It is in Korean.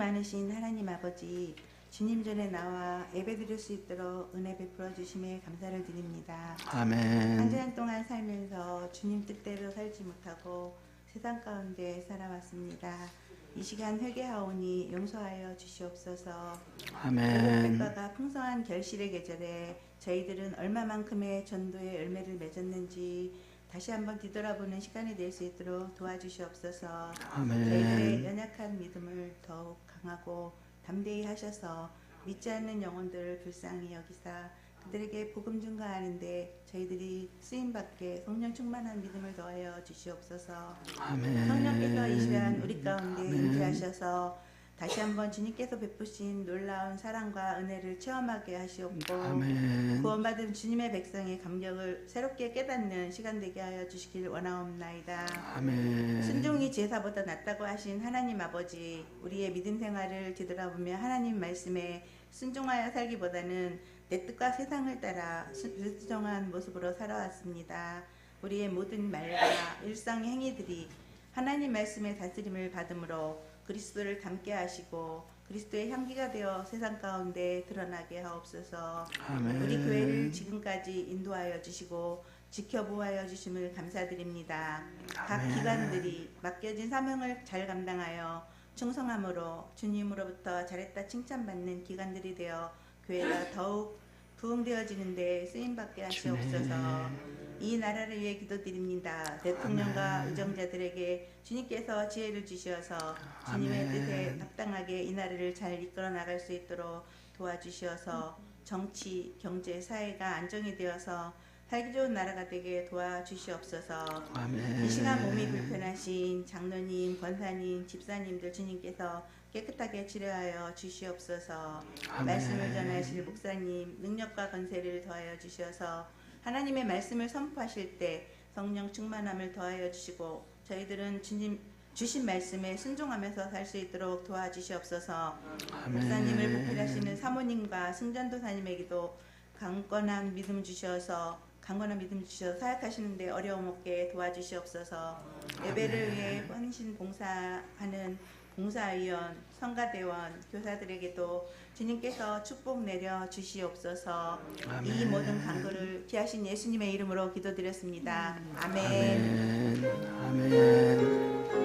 많으신 하나님 아버지 주님 전에 나와 예배드릴 수 있도록 은혜 베풀어 주심에 감사를 드립니다. 한 아멘. 주간 동안 살면서 주님 뜻대로 살지 못하고 세상 가운데 살아왔습니다. 이 시간 회개하오니 용서하여 주시옵소서. 아멘. 회복백과가 풍성한 결실의 계절에 저희들은 얼마만큼의 전도의 열매를 맺었는지 다시 한번 뒤돌아보는 시간이 될 수 있도록 도와주시옵소서. 저희들의 아멘. 연약한 믿음을 더욱 강하고 담대히 하셔서 믿지 않는 영혼들을 불쌍히 여기사 그들에게 복음 증가하는데 저희들이 쓰임 받게 성령 충만한 믿음을 더하여 주시옵소서. 아멘. 성령께서 이 시간 우리 가운데. 임재하셔서 다시 한번 주님께서 베푸신 놀라운 사랑과 은혜를 체험하게 하시옵고 아멘. 구원받은 주님의 백성의 감격을 새롭게 깨닫는 시간 되게 하여 주시길 원하옵나이다. 아멘. 순종이 제사보다 낫다고 하신 하나님 아버지, 우리의 믿음 생활을 뒤돌아보며 하나님 말씀에 순종하여 살기보다는 내 뜻과 세상을 따라 수- 불순종한 모습으로 살아왔습니다. 우리의 모든 말과 일상 행위들이 하나님 말씀의 다스림을 받음으로 그리스도를 닮게 하시고 그리스도의 향기가 되어 세상 가운데 드러나게 하옵소서. 아멘. 우리 교회를 지금까지 인도하여 주시고 지켜보아여 주심을 감사드립니다. 각 아멘. 기관들이 맡겨진 사명을 잘 감당하여 충성함으로 주님으로부터 잘했다 칭찬받는 기관들이 되어 교회가 더욱 부흥되어지는데 쓰임받게 하시옵소서. 이 나라를 위해 기도드립니다. 대통령과. 의정자들에게 주님께서 지혜를 주시어서 주님의 아멘. 뜻에 합당하게 이 나라를 잘 이끌어 나갈 수 있도록 도와주시어서 정치, 경제, 사회가 안정이 되어서 살기 좋은 나라가 되게 도와주시옵소서. 아멘. 이 시간 몸이 불편하신 장로님, 권사님, 집사님들 주님께서 깨끗하게 치료하여 주시옵소서. 아멘. 말씀을 전하실 목사님 능력과 건세를 더하여 주셔서 하나님의 말씀을 선포하실 때 성령 충만함을 더하여 주시고 저희들은 주님 주신 말씀에 순종하면서 살 수 있도록 도와주시옵소서. 아멘. 목사님을 목표하시는 사모님과 승전도사님에게도 강건한 믿음 주셔서 강건한 믿음 주셔서 사역하시는데 어려움 없게 도와주시옵소서. 예배를 위해 헌신 봉사하는 봉사위원, 성가대원, 교사들에게도 주님께서 축복 내려 주시옵소서. 이 아멘. 모든 간구를 귀하신 예수님의 이름으로 기도드렸습니다. 아멘. 아멘. 아멘.